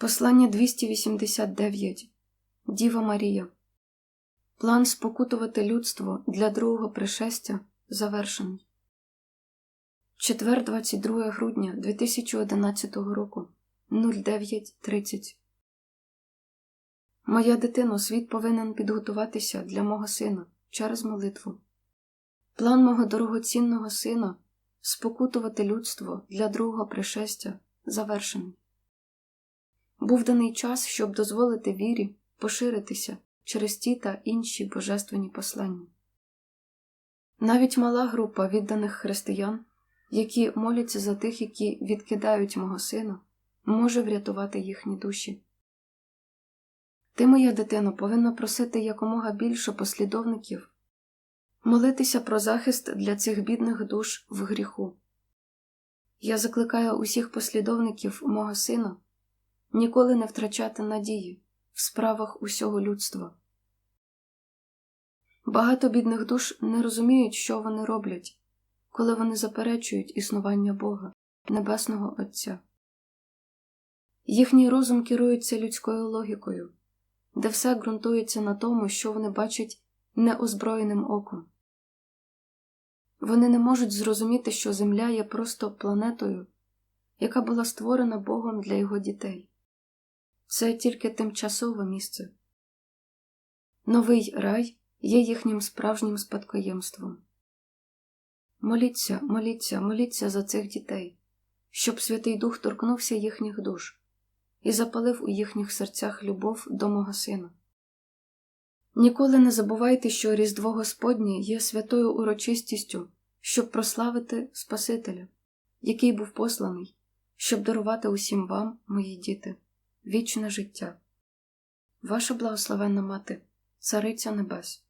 Послання 289 Діва Марія. План спокутувати людство для другого пришестя завершений. Четвер 22 грудня 2011 року 09.30 Моя дитино, світ повинен підготуватися для мого сина через молитву. План мого дорогоцінного сина спокутувати людство для другого пришестя завершений. Був даний час, щоб дозволити вірі поширитися через ті та інші божественні послання. Навіть мала група відданих християн, які моляться за тих, які відкидають мого сина, може врятувати їхні душі. Ти, моя дитино, повинна просити якомога більше послідовників, молитися про захист для цих бідних душ в гріху. Я закликаю усіх послідовників мого сина ніколи не втрачати надії в справах усього людства. Багато бідних душ не розуміють, що вони роблять, коли вони заперечують існування Бога, Небесного Отця. Їхній розум керується людською логікою, де все ґрунтується на тому, що вони бачать неозброєним оком. Вони не можуть зрозуміти, що Земля є просто планетою, яка була створена Богом для його дітей. Це тільки тимчасове місце. Новий рай є їхнім справжнім спадкоємством. Моліться, моліться, моліться за цих дітей, щоб Святий Дух торкнувся їхніх душ і запалив у їхніх серцях любов до мого сина. Ніколи не забувайте, що Різдво Господнє є святою урочистістю, щоб прославити Спасителя, який був посланий, щоб дарувати усім вам, мої діти, вічне життя. Ваша благословенна мати, Цариця Небес.